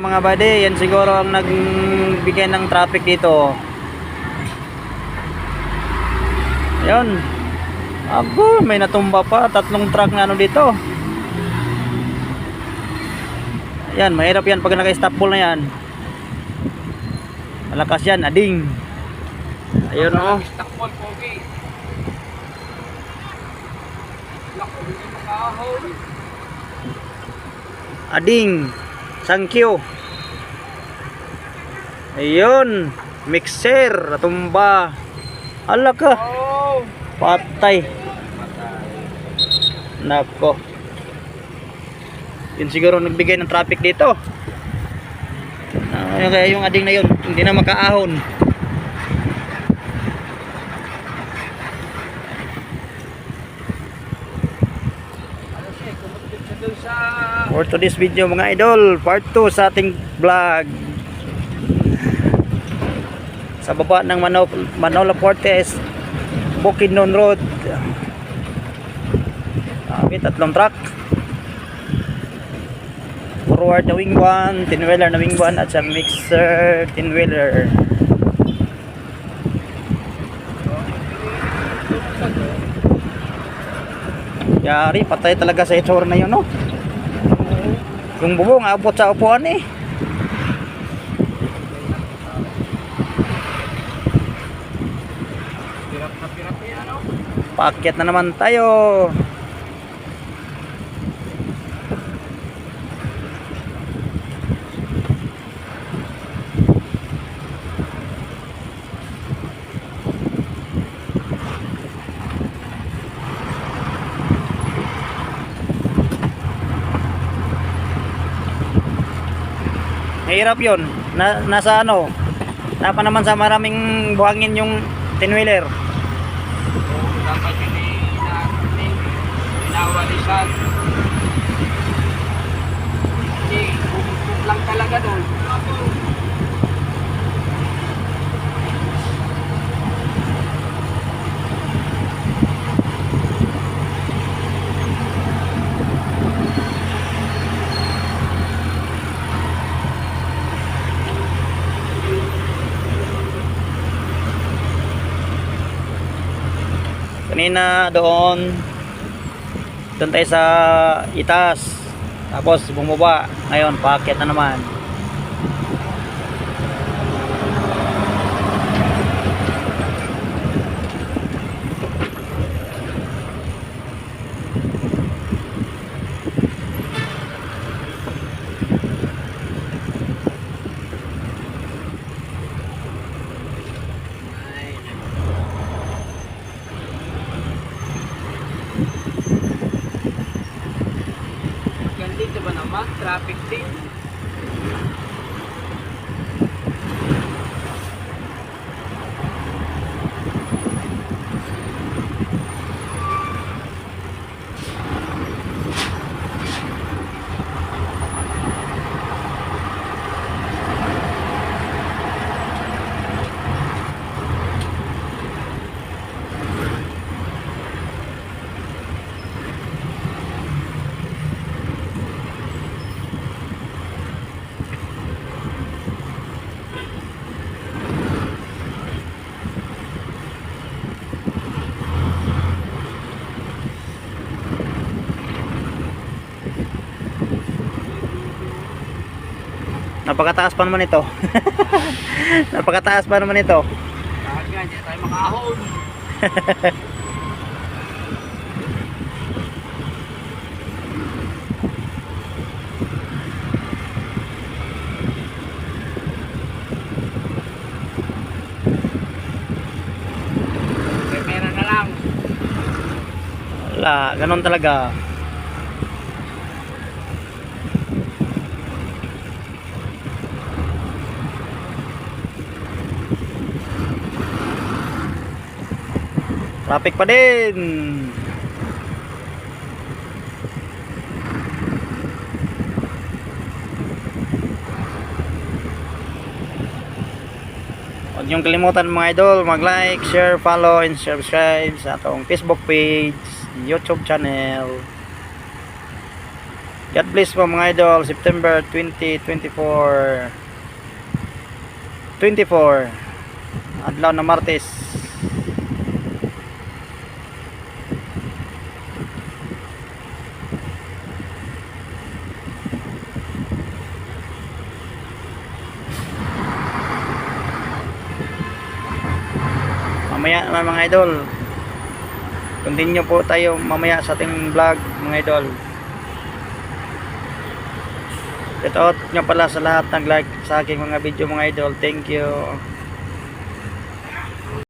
mga buddy, yan siguro ang nagbigay ng traffic dito. Ayun. Abo, may natumba pa. Tatlong truck na ano dito. Ayan, mahirap yan pag naka-stop ball na yan. Malakas yan, ading. Ayun oh. Takbol, pogi. Naku, hindi Ading. Sankyo. Ayun. Mixer. Tumba. Ala ka. Oh! Patay. Nako. Yun siguro nagbigay ng traffic dito. Ah, kaya yung ading na yun, hindi na makaahon. For to this video mga idol, part 2 sa ating vlog. Sa baba ng Mano Manola Portes, Bukidnon Road. May tatlong truck. Forward na wing 1, tin-wheeler na wing 1 at sa mixer tin-wheeler. Yari, patay talaga sa itsura na yun, no? Yung bubong, abot sa upuan eh. Paakyat na naman tayo. Mahirap yun. Na, nasa ano? Napa naman sa maraming buhangin yung tinwheeler. Dapat ina- inawalisan. Kasi, lang talaga doon. Kanina doon doon tayo sa itas. Tapos bumaba. Ngayon paakyat na naman. Yan dito ba naman? Traffic din. Napakataas pa naman ito. Napakataas pa naman ito. Nga, hindi tayo lang. Wala, ganun talaga. Traffic pa din. Huwag niyong kalimutan mga idol, mag-like, share, follow, and subscribe sa atong Facebook page, YouTube channel. God bless po mga idol. September 2024. 24. Adlaw na Martes. Mamaya naman mga idol. Continue po tayo mamaya sa ating vlog mga idol. Shout out nga pala sa lahat nag-like sa aking mga video mga idol. Thank you.